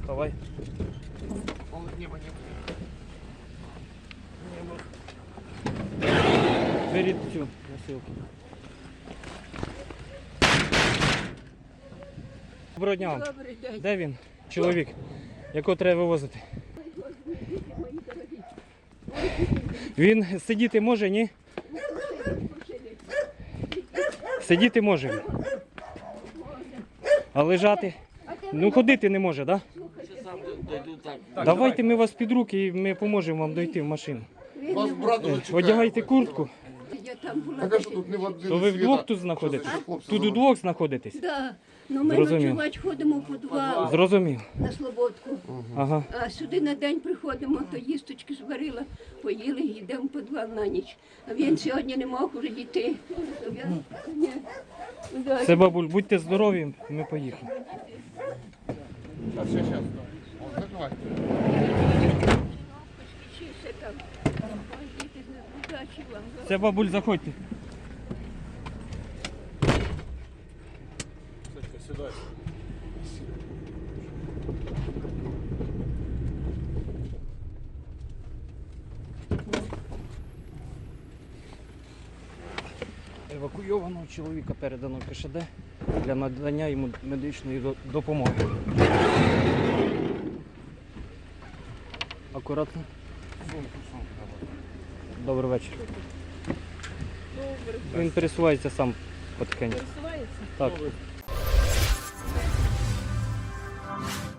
Вставай. Беріть цю носилку. Доброго дня вам. Добрий день. Де він? Чоловік, якого треба вивозити? Він сидіти може, ні? Сидіти може він. А лежати? Ну ходити не може, так? Да? Давайте ми вас під руки і ми поможемо вам дойти в машину. Вас брат уже чекає. Одягайте куртку, Я там була. Так а що тут не в один то ви світа? вдвох тут Що знаходитесь? за хлопці Тут за- удвох знаходитесь? Да. Ну ми Зрозумів. ночувати ходимо в підвал Зрозумів. на Слободку. Ага. А сюди на день приходимо, то їсточки зварила, поїли і йдемо в підвал на ніч. А він сьогодні не мог уже дійти. То. Все, бабуль, будьте здорові, ми поїхали. Все бабуль, заходьте. Евакуйованого чоловіка передано КШД для надання йому медичної допомоги. Акуратно. Добрий вечір. Він пересувається сам потихеньку. Пересувається? Так.